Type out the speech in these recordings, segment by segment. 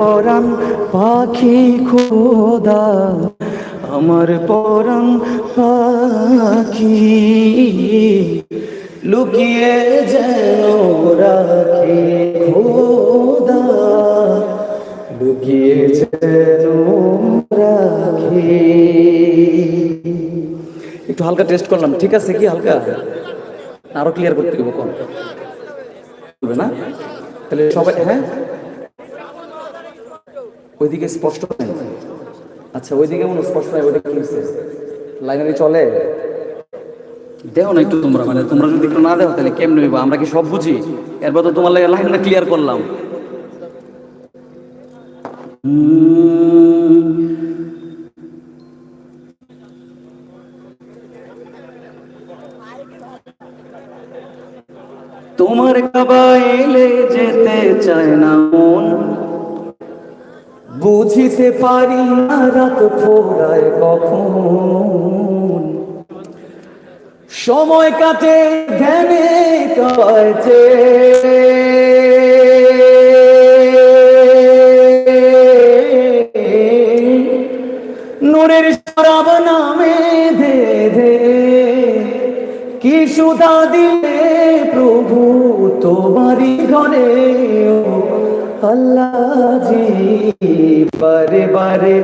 পরাণ পাখি খোদা, আমার পরাণ পাখি। লুকিয়ে যেন রাখে খোদা, লুকিয়ে যেন রাখে। একটু হালকা টেস্ট করলাম, ঠিক আছে কি হালকা? আরও ক্লিয়ার করতে হবে কোন না? তাহলে সবাই হ্যাঁ? ওইদিকে স্পষ্ট আচ্ছা ওইদিকে মনে স্পষ্ট নাই ওইটা কি লাইনারি চলে? দেও না একটু তোমরা মানে তোমরা যদি একটু না দেও, তাহলে কেমনে হইব? আমরা কি সব বুঝি? এরপর তো তোমার লাগে লাইনটা ক্লিয়ার করলাম। তোমার কাবাইলে যেতে চায় না মন। বুঝিতে পারি না রাত ফোরায় কখন। সময় কাটে ধ্যানে কাছে নূরের শরাব নামে ধে ধে। কি সুধা দিলে প্রভু তোমারি ঘরে আল্লাহ জি। বারে বারে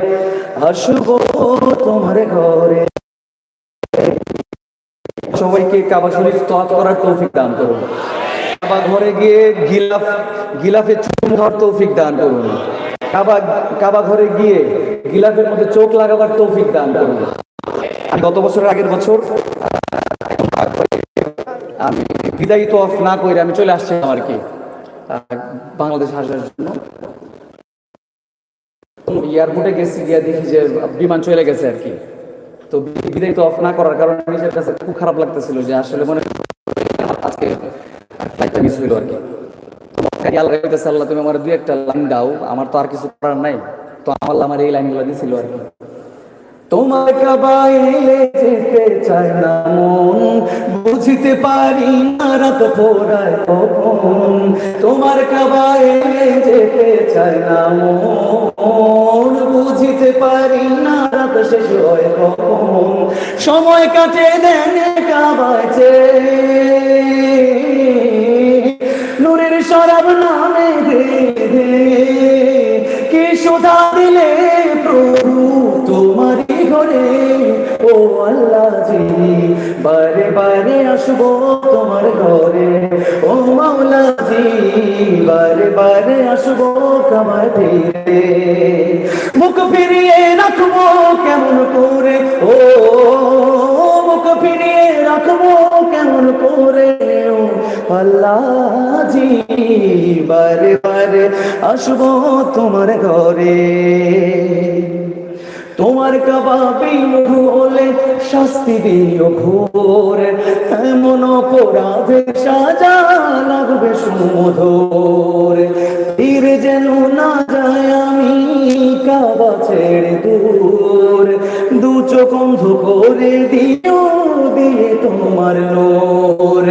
আসব তোমার ঘরে। সবাইকে কাবা শরীফ তওয়াফ করার তৌফিক দান করুন। কাবা ঘরে গিয়ে গিলাফ, গিলাফে চুমু খাওয়ার তৌফিক দান করুন। কাবা কাবা ঘরে গিয়ে গিলাফের মধ্যে চোখ লাগাবার তৌফিক দান করুন। গত বছরের আগের বছর আমি বিদায়ী তফ না করে আমি চলে আসছিলাম আর কি বাংলাদেশ আসার জন্য। এয়ারপোর্টে গেছি, গিয়ে দেখি যে বিমান চলে গেছে আর কি। তো বিদায় তো অফ না করার কারণে নিজের কাছে খুব খারাপ লাগতেছিল যে আসলে মনে আজকে ফ্লাইটটা মিস হইল আর কি। খেয়াল রাখতেছে আল্লাহ তুমি আমার দুই একটা লাইন দাও, আমার তো আর কিছু করার নাই। তো আমার আমার এই লাইনগুলো দিছিল আর কি। তোমার কাবাইলে যেতে চায় না মন। বুঝতে পারি না রাত পোড়ায় কখন। তোমার কাবাইলে যেতে চায় না মন। বুঝতে পারি না রাত শেষ হয় কখন। সময় কাটে দেন কাবাইছে নূরের শরাব নামে দে দে। কি সুধা দিলে প্রভু? আসব তোমার ঘরে। ও মাওলা জি বারে বারে আসব কামার ধীরে মুখ ফিরিয়ে রাখব কেমন করে? ও, মুখ ফিরিয়ে রাখব কেমন করে? ও আল্লাহ জি বারে বারে আসব তোমার ঘরে। তোমার কাবাবি হলে শাস্তি দিও ঘোর। এমন অপরাধে সাজা লাগবে সুমধুর। তীর যেন না যায় আমি কাবা ছেড়ে দূর। দু চোখ অন্ধ করে দিও দিয়ে তোমার নোর।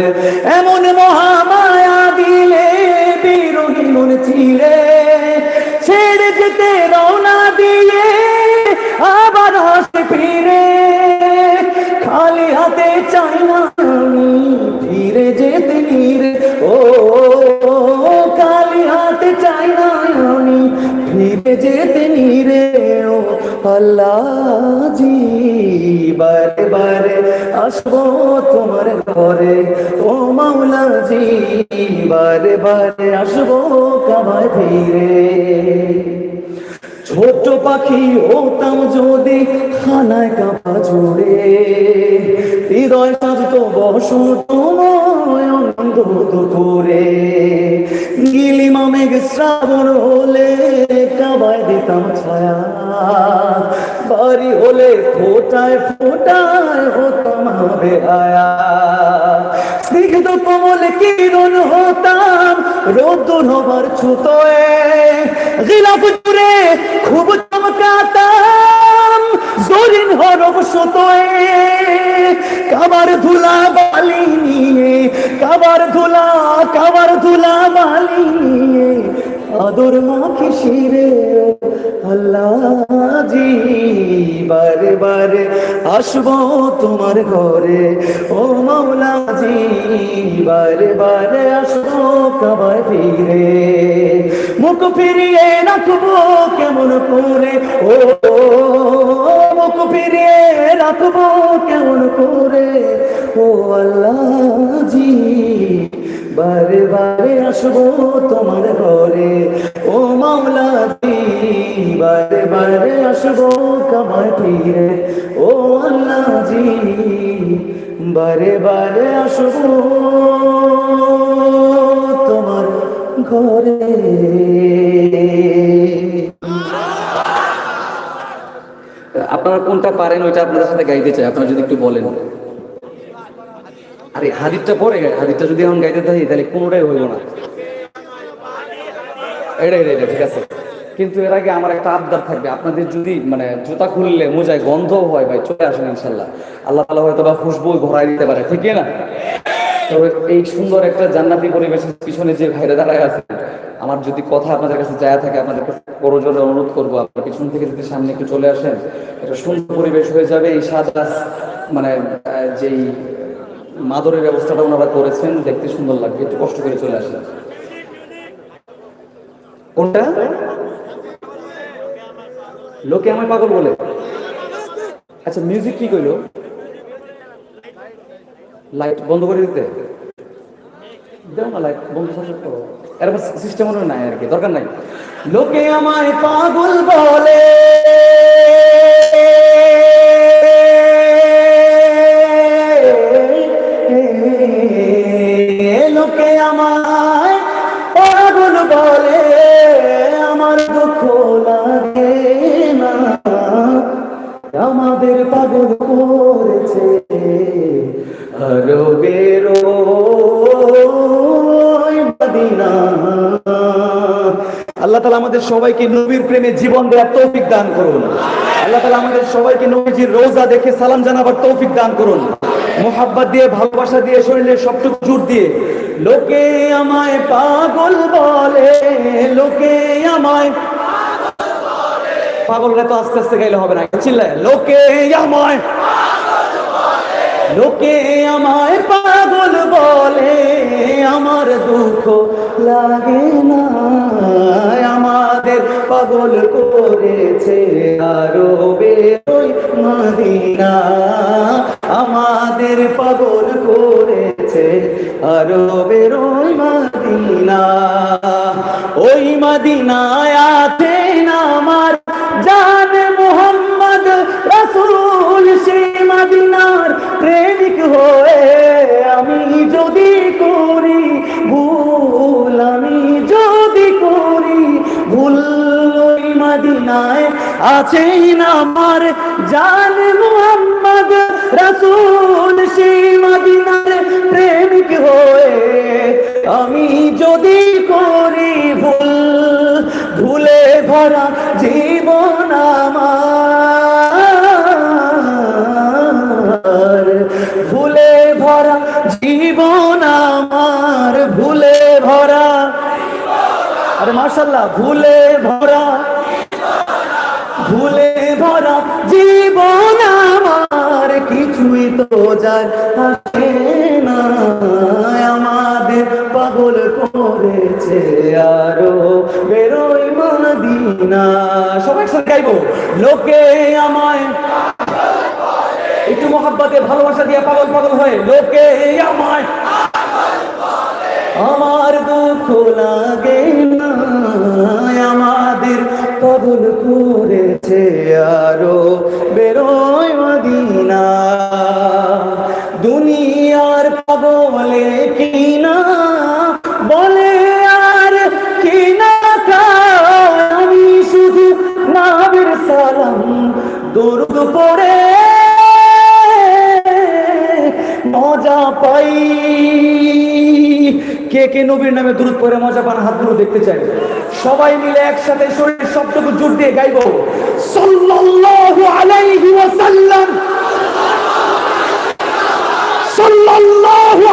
এমন মহামায়া জি বারে বারে আসব কামায় ধীরে ছোট পাখি হতাম যদি খানায় কাপা জুড়ে হৃদয় সাজত বসন তোমায় অনন্ত দুপুরে মেঘ শ্রাবণ হলে কাবায় দিতাম ছায়া। বাড়ি হলে ফোটায় ফোটায় হতাম হবে আয়া। স্নিগ্ধ কমল কিরণ হতাম রোদ্দুর হবার ছুতোয়। গিলাফ জুড়ে খুব চমকাতাম, জরিন হরব সুতোয়। কাবার ধুলা বালি নিয়ে, কাবার ধুলা কাবার ধুলা বালি নিয়ে আদর মাখি শিরে আল্লাহ জি বারে বারে আসব তোমার ঘরে। ও মাওলা জি বারে বারে আসব কাবায় ফিরে। মুখ ফিরিয়ে রাখব কেমন করে? ও মুখ ফিরিয়ে রাখব কেমন করে? ও আল্লাহ জি বারে বারে আসব তোমার ঘরে। ও মাওলা জি বারে বারে আসব কামায় ফিরে ও আল্লাহ জি বারে বারে আসব তোমার ঘরে। আপনারা কোনটা পারেন, ওইটা আপনাদের সাথে গাইতে চাই। আপনারা যদি একটু বলেন। আরে হাদিরটা পরে হাদিরটা যদি এখন গাইতে থাকি, তাহলে কোনোটাই হইব না। এটা এটা এটা, ঠিক আছে। কিন্তু এর আগে আমার একটা আবদার থাকবে। আপনাদের যদি মানে জুতা খুললে মোজায় গন্ধ হয়, ভাই, চলে আসেন ইনশাল্লাহ আল্লাহ তালা হয়তো বা খুশবু ঘোরাই দিতে পারে, ঠিক না? তবে এই সুন্দর একটা জান্নাতি পরিবেশের পিছনে যে ভাইরা দাঁড়ায় আছে আমার যদি কথা আপনাদের কাছে যায় থাকে, আপনাদের কাছে করজোরে অনুরোধ করব, আপনার পিছন থেকে যদি সামনে একটু চলে আসেন, একটা সুন্দর পরিবেশ হয়ে যাবে। এই সাদা মানে যেই মাদরের ব্যবস্থাটা ওনারা করেছেন, দেখতে সুন্দর লাগবে। একটু কষ্ট করে চলে আসেন। কোনটা? লোকে আমায় পাগল বলে। আচ্ছা মিউজিক কি কইলো? লাইট বন্ধ করে দিতে। দাও না লাইট বন্ধ করো এরকম সিস্টেম নাই আর কি, দরকার নাই। লোকে আমায় পাগল বলে। লোকে আমায় পাগল বলে, আমার দুঃখ লাগে না। আমাদের পাগল করেছে আরও আমাদের সবাইকে নবীর প্রেমে জীবন দেওয়ার তৌফিক দান করুন। আল্লাহ তালা আমাদের সবাইকে নবীজির রোজা দেখে সালাম জানাবার তৌফিক দান করুন। মোহাব্বত দিয়ে, ভালোবাসা দিয়ে, শরীরে সবটুকু জোর দিয়ে, লোকে আমায় পাগল বলে, লোকে আমায় পাগলরা তো আস্তে আস্তে গাইলে হবে না। চিল্লায়, লোকে আমায় লোকে আমায় পাগল বলে। আমার দুঃখ লাগে না। আমাদের পাগল করেছে আরও বেরোই মদিনা। আমাদের পাগল করেছে আরও বেরোই মদিনা। ওই মদিনায় আছেন আমার জান মোহাম্মদ রসুল। সে মদিনার প্রেমিক হয়ে আমি যদি মদিনায় আছেন আমার জান মোহাম্মদ রসুল সে মদিনার প্রেমিক হয়ে আমি যদি করি ভুল, ভুলে ভরা জীবন আমার। ভুলে ভরা জীবন আমার, ভুলে ভরা আরে মার্শাল্লাহ ভুলে ভরা ভুলে ভরা জীবন আমার কিছুই তো যায় আমাদের পাগল করেছে আরও বেরোই মদিনা। সবাই সঙ্গে গাইবো, লোকে আমায় একটু মহাব্বতে ভালোবাসা দিয়ে পাগল পাগল হয়ে, লোকে আমায় আমার দুঃখ না পরে মজা পান, হাতগুলো দেখতে চাই। সবাই মিলে একসাথে শরীর সবটুকু জোর দিয়ে গাইবো। সাল্লাল্লাহু আলাইহি ওয়াসাল্লাম। সাল্লাল্লাহু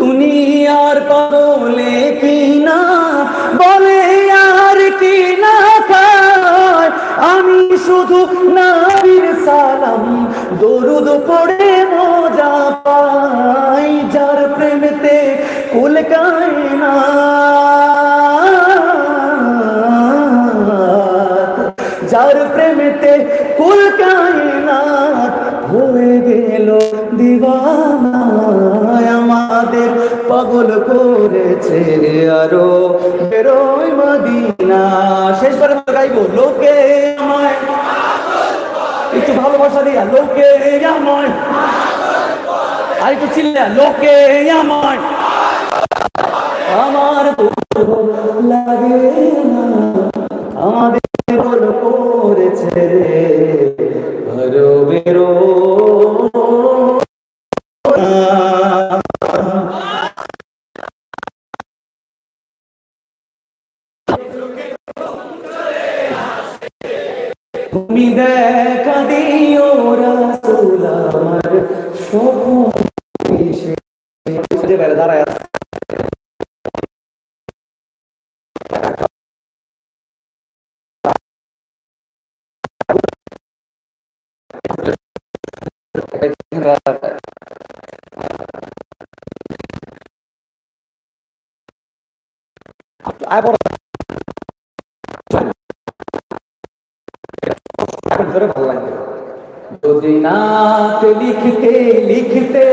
দুনিয়ার পাগলে কিনা, বলে আর কি না খায়। আমি শুধু নাবির সালাম, দরুদ পড়ে মজা পাই, যার প্রেমেতে কুল না যার প্রেমেতে কুল হয়ে গেল দিওয়ানা আমাদের পাগল করেছে আরও বেরোয় মদিনা। শেষবারের মতো গাইবো লোকে দিয়া লোকে আমায় আর একটু চিল্লা লোকে আমায় আমার লাগে আমাদের করেছে আরও তুমি দেখা দিও রাসূল আমার স্বপ্ন এসে দাঁড়ায় আছে। আয় নাতে লিখতে লিখতে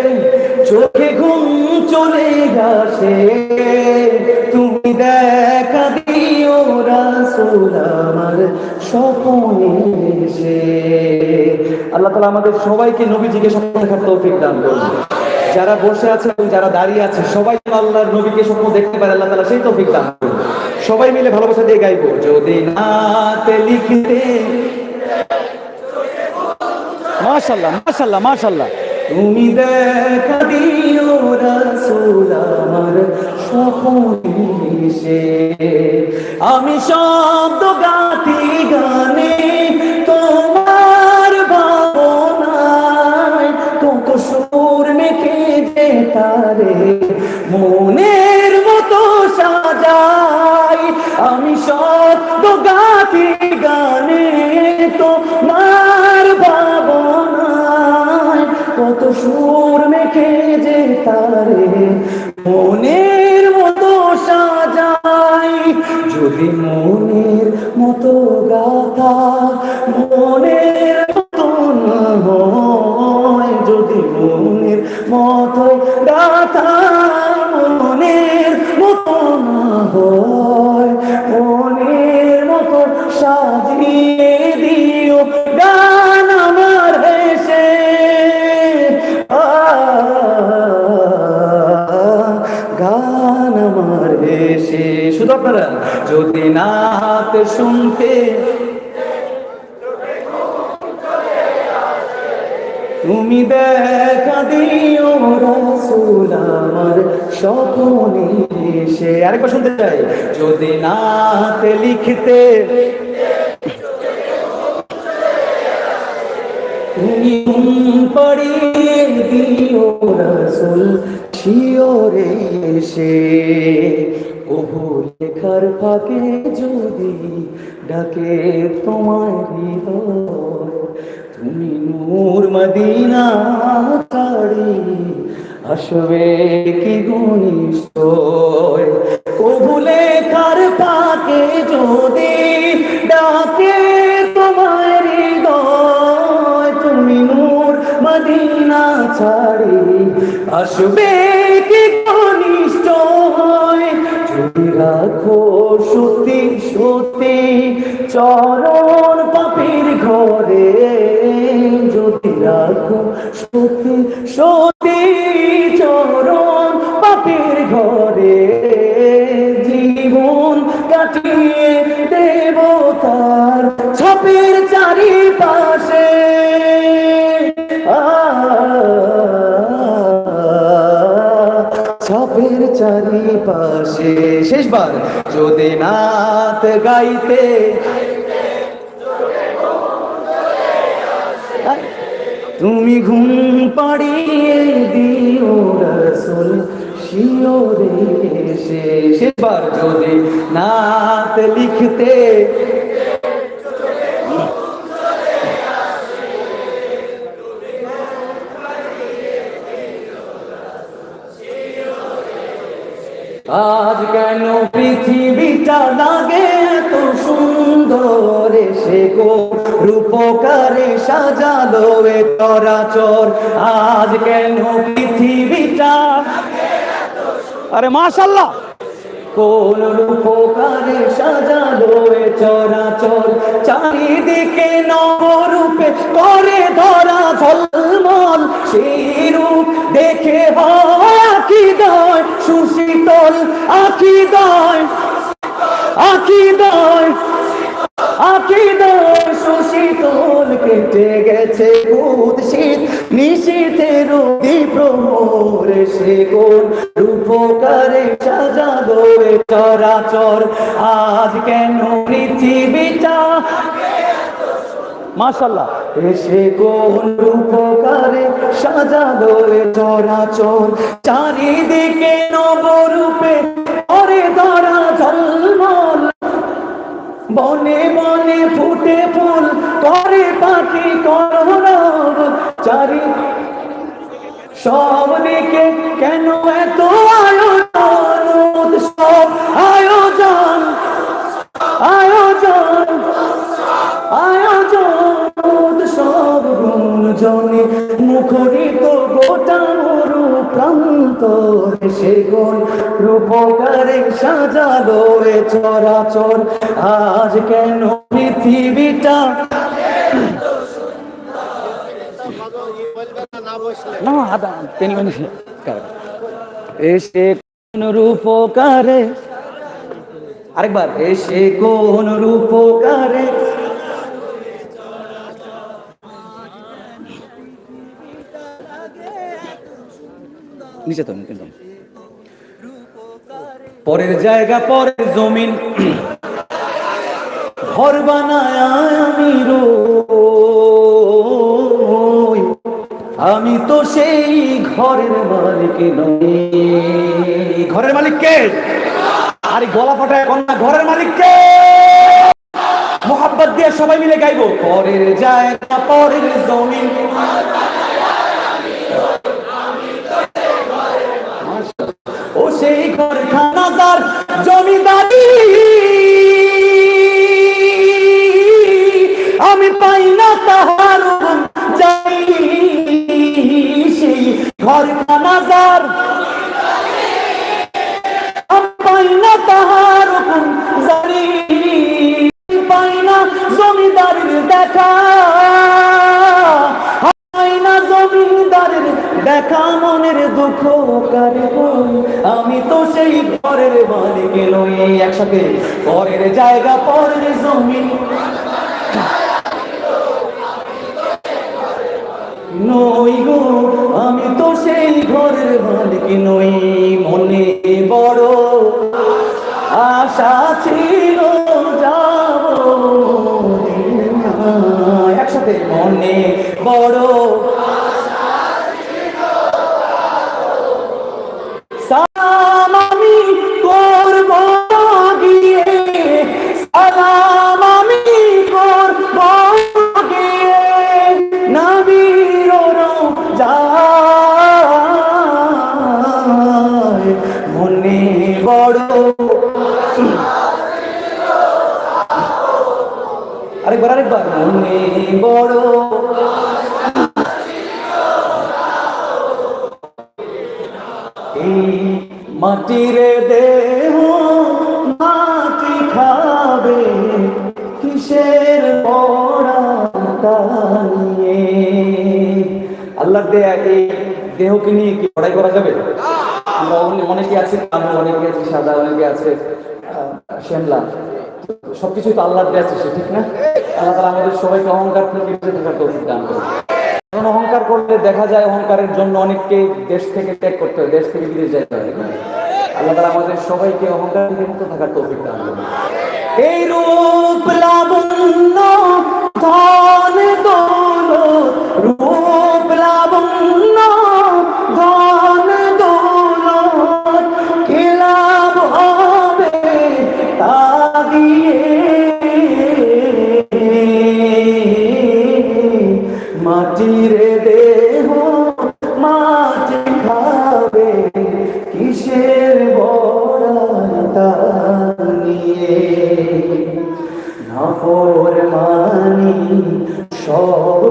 চোখে ঘুম চলে আসে। তুমি দেখা দিও রাসূল আমার এসে। আল্লাহ তাআলা আমাদের সবাইকে নবীজিকে স্বপ্ন দেখার তৌফিক দান করুন। যারা বসে আছে এবং যারা দাঁড়িয়ে আছে সবাই আল্লাহর নবীকে স্বপ্ন দেখতে পারে, আল্লাহ তাআলা সেই তৌফিক দান করুন। সবাই মিলে ভালোবাসা দিয়ে গাইবো। যদি নাতে লিখতে মাশাল্লাহ মাশাল্লাহ মাশাল্লাহ তুমি দেখা দিও রাসূল আমার স্বপ্নে আমি শব্দ গাতি গানে তোমার ভাবনায় কত সুর মেখে যে তারে মনের মতো সাজাই। আমি শব্দ গাতি গানে তোমার সুর মেখে যে তারে মনের মতো সাজাই যদি মনের মতো গাথা নাত শুনতে। তুমি দেখা দিও রাসূল আমার স্বপ্নে এসে। আরেকবার শুনতে চাই। যদি নাতে লিখতে তুমি পড়িয়ে দিও রাসূল, শিওরে এসে। কবু লেখার ফাঁকে যদি ডাকে তোমার হৃদয়, তুমি নূর মদিনা ছাড়ি আসবে কি ঘনিষ্ঠ কবু লেখার ফাঁকে যদি ডাকে তোমার হৃদয়, তুমি নূর মদিনা ছাড়ি আসবে কি যদি রাখো সুতি সুতি চরণ পাপির ঘরে। যদি রাখো সুতি সুতি চরণ পাপির ঘরে। জীবন কাটিয়ে দেবতার ছাপির চারিপাশে শেষবার। যদি নাত গাইতে। তুমি ঘুম পাড়িয়ে দিও রসুল শিওরে সেবার যদি নাত লিখতে। লাগে এত সুন্দর সে গো রূপকারে সাজালো এ চরাচর। আজ কেন পৃথিবীটা? আরে মাশাল্লাহ! কোন রূপকারে সাজালো এ চরাচর? চারিদিকে নবরূপে করে ধরা ঝলমল। সেই রূপ দেখে হয় আখি দয়, সুশীতল আখি দয়। প্রমোর সে গোল রূপকারে সাজালো এ চরাচর। আজ কেন পৃথিবীটা? মাশাল্লাহ এসে কোন রূপকারে সাজালো এ চরাচর। চারিদিকে নবরূপে করে ধরা ঝলমল। বনে বনে ফুটে ফুল করে পাখি করব চারি সব দিকে কেন এত আয়োজন উৎসব আয়োজন আয়োজন আয়োজন, সব গুঞ্জনে মুখরিত গোটা মরু প্রান্ত সে গুণ রূপকারে সাজালো চরাচর। আজ কেন পৃথিবীটা না, আদা এসে কোন রূপকারে? আরেকবার, এসে কোন নিচে তো পরের জায়গা, পরের জমিন। ঘর বানায় আমি রই আমি তো সেই ঘরের মালিক নই। ঘরের মালিক কে? আরে গলা ফাটায় কন্যা ঘরের মালিক কে? মোহাব্বত দিয়ে সবাই মিলে গাইবো। পরের জায়গা পরের জমিন। ও সেই ঘর খানাদার জমিদারি। আমি পাই না তাহার ঘর খানাদার আমি তাহার জারি পাই জমিদারের দেখা। পাই জমিদারের দেখা, মনের দুঃখ আমি তো সেই ঘরের মালিক নই, একসাথে পরের জায়গা, পরের জমি। নই গো আমি তো সেই ঘরের মালিক নই মনে বড় আশা ছিল যাব একসাথে মনে বড় আল্লাহ দেয়া এই দেহকে নিয়ে কি পড়াই করা যাবে? আমরা অনেকে আছে কালো অনেকে আছে, সাদা অনেকে আছে শ্যামলা। সবকিছু তো আল্লাহর দেয়া সৃষ্টি ঠিক না? আল্লাহ তাআলা আমাদের সবাইকে অহংকার থেকে বেঁচে থাকার তৌফিক দান করুন। কারণ অহংকার করলে দেখা যায় অহংকারের জন্য অনেককে দেশ থেকে ত্যাগ করতে হয়, দেশ থেকে বিদেশ যেতে হয় আল্লাহ তাআলা আমাদের সবাইকে অহংকার থেকে মুক্ত থাকার তৌফিক দান করুন। এই রূপ লাবণ্য, ধন দৌলত, রূপ খাবে কিসের বড়তা নিয়ে নফর মানি সব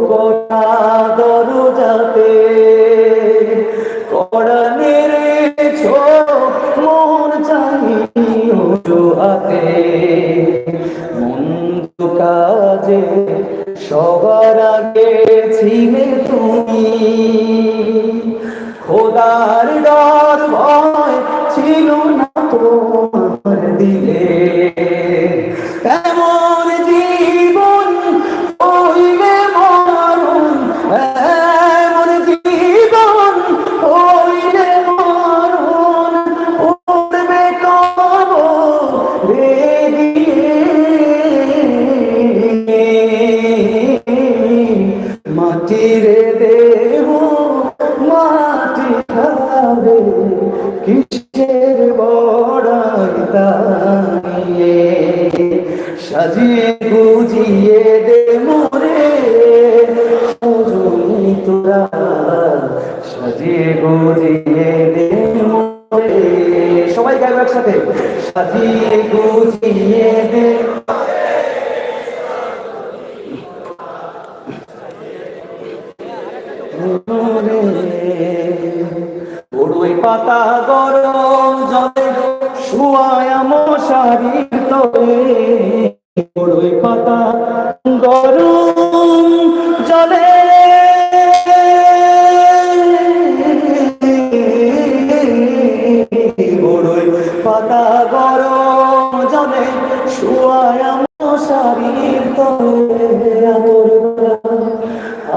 মশারির গোলাপ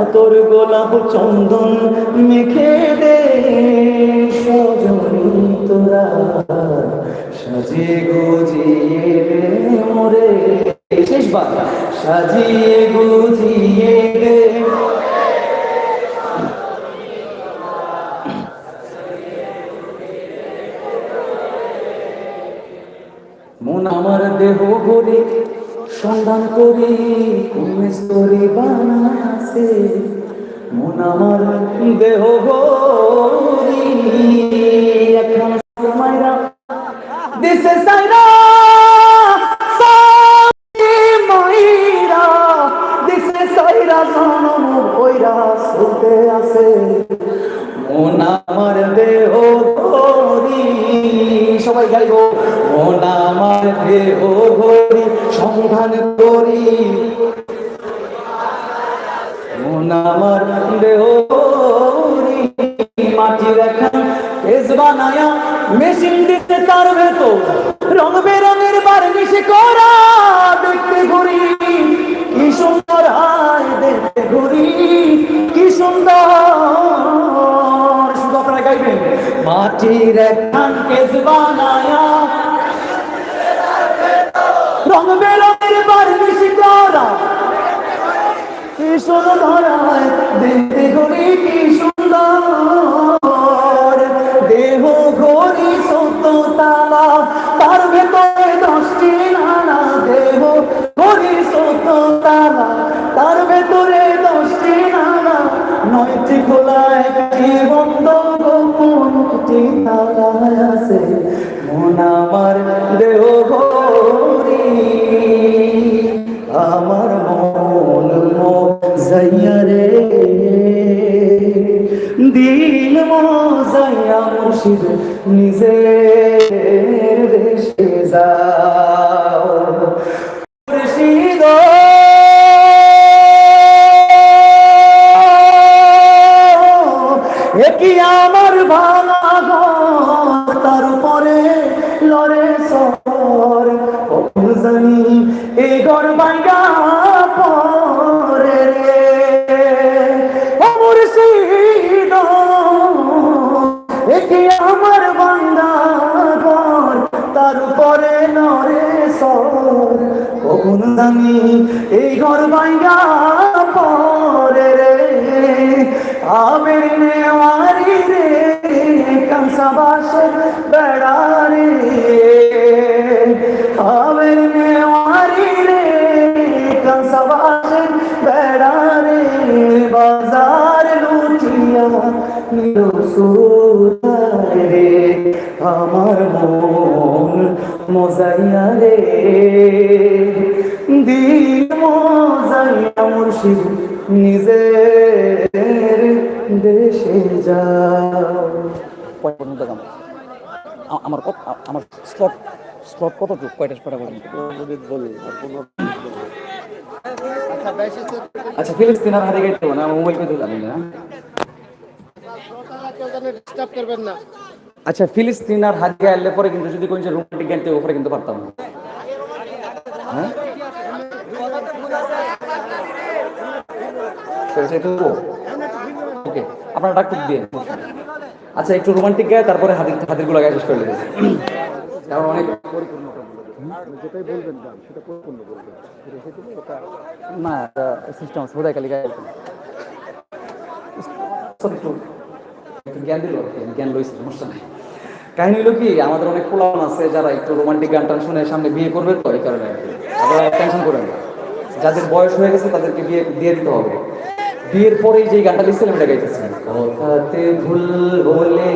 আতর গোলাপ চন্দন মেখে দে সাজিয়ে গুজিয়ে মোরে। শেষবার। সাজিয়ে গুজিয়ে দেহ এখন মাইরা দিছে সাইরা মাইরা দিছে সাইরা জানম কইরা সুতে আছে মন আমার দেহ সবাই গাইব মন আমার দেহ গড়ি সন্ধান করি। মন আমার মাটি রেখা বানায়া মেশিন দিতে তার ভেতর রং বেরঙের বার্নিশে করা দেখতে ঘুরি। কি সুন্দর হায় দেখতে ঘুরি, কি সুন্দর। শুধু আপনারা গাইবেন মাটির একখান কেস বানায়া নরে নরে সবুন্দানি এই ঘর ভাইয়া পরে রে। আমের নেওয়ারি রে, কাঁসা বাসের বেড়া রে। আমের নেওয়ারি রে, কাঁসা বাসের বাজার লুটিয়া নিরসুর রে, আমার মন মজাইয়া রে। দিল মজাইয়া মুর্শিদ নিজের দেশে যাও। কয় পর্যন্ত গান আমার কত আমার স্লট স্লট কতটুকু কয়টা কটা পর্যন্ত আচ্ছা ফিলিস্তিন আর হাতে গাইতে না আমার মোবাইল পেতে জানি না। ডিস্টার্ব করবেন না। আচ্ছা ফিলিস্তিন আর হাত গাইলে পরে কিন্তু যদি কোন রোমান্টিক গাইতে ওপরে কিন্তু পারতাম না। হ্যাঁ? ওকে আপনারা ডাক্তার দিয়ে। আচ্ছা একটু রোমান্টিক গায়ে তারপরে হাতের হাতেরগুলো গায়ে শেষ করে দেবে কারণ অনেক পরিপূর্ণ যেটাই বলবেন গান সেটা পরিপূর্ণ বলবেন। রেখে দিলে ওটা না সিস্টেম গায়ে জ্ঞান দিল জ্ঞান লইছে সমস্যা নাই। কাহিনী হলো কি, আমাদের অনেক পোলান আছে যারা একটু রোমান্টিক গান টান শুনে সামনে বিয়ে করবে তো, এই কারণে টেনশন করেন যাদের বয়স হয়ে গেছে তাদেরকে বিয়ে, দিয়ে দিতে হবে। বিয়ের পরেই যে গানটা লিখছিলাম এটা গাইতেছি। কথাতে ভুল বলে,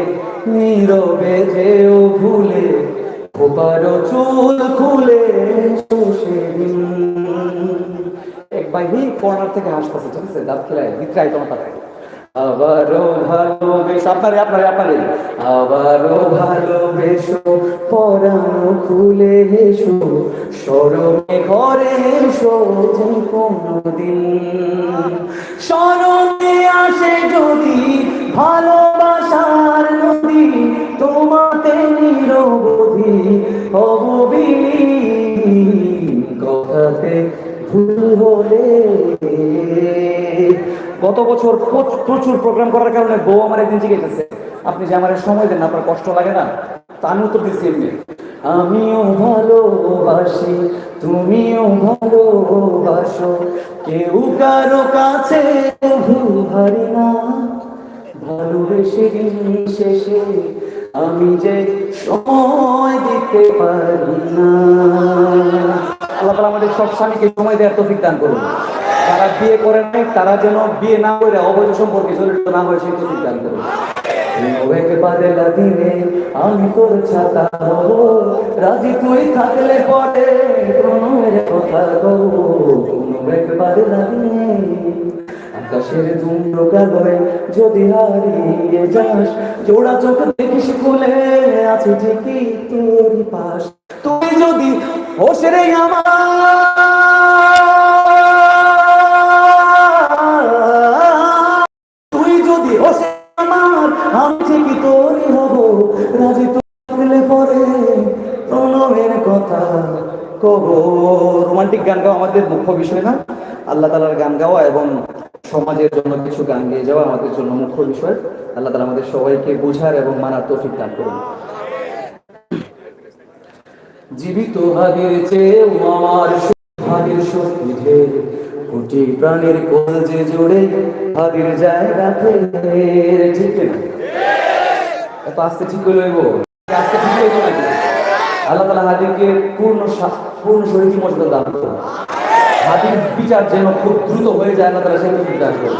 নীরবে যেও ভুলে ওপারো চুল খুলে সেদিন এক বাহি কর্নার থেকে হাসতেছে, ঠিক আছে? দাঁত খেলায় বিক্রাই তোমার তাকে আবারও ভালোবেসো আপনারে আপনারে আপনারে। আবারও ভালোবেসো পরানো খুলে এসো স্মরণে ঘরে এসো যে কোনদিন। স্মরণে আসে যদি ভালোবাসার নদী, তোমাতে নিরবধি অববিলীন কথাতে ভুল হলে গত বছর প্রচুর প্রোগ্রাম করার কারণে বউ আমার একদিন জিজ্ঞেস আপনি যে আমার সময় দেন আপনার কষ্ট লাগে না? তা আমি উত্তর দিচ্ছি এমনি, আমিও ভালোবাসি, তুমিও ভালোবাসো, কেউ কারও কাছে ভুল হারি না। ভালোবেসে শেষে আমি যে সময় দিতে পারি না। আল্লাহ আমাদের সব স্বামীকে সময় দেওয়ার তৌফিক দান করুন। যারা বিয়ে করে নাই, তারা যেন বিয়ে না করে অবৈধ সম্পর্কে জড়িত না হয়, সেই এক বাদলা দিনে আমি তোর রাজি তুই থাকলে পরে আকাশের তুমড়ো কালোয় যদি হারিয়ে যাস, জোড়া চোখ দেখিস খুলে আছে ঠিকই তোর পাশ। তুই যদি হোসে রে আমার আমি ঠিকই তোরই হব? রাজি থাকলে পরে প্রণবের কথা কব। রোমান্টিক গান গাওয়া আমাদের মুখ্য বিষয় না? আল্লাহ তালার গান গাওয়া এবং সমাজের জন্য কিছু গান গেয়ে যাওয়া আমাদের জন্য মুখ্য বিষয়। আল্লাহ তালা আমাদের সবাইকে বোঝার এবং মানার তৌফিক দান করুন। জীবিত হাদির চেয়ে আমার হাদির শক্তি ঢের। কোটি প্রাণের কোল যে জোড়ে হাদির জায়গা ঠিক এত আস্তে ঠিক করে লইব। আস্তে ঠিক করে নাকি? আল্লাহ তালা হাদিকে পূর্ণ পূর্ণ শরীর মর্যাদা দান করুন। হাদির বিচার যেন খুব দ্রুত হয়ে যায়, আল্লাহ তালা সেই বিচার করুন।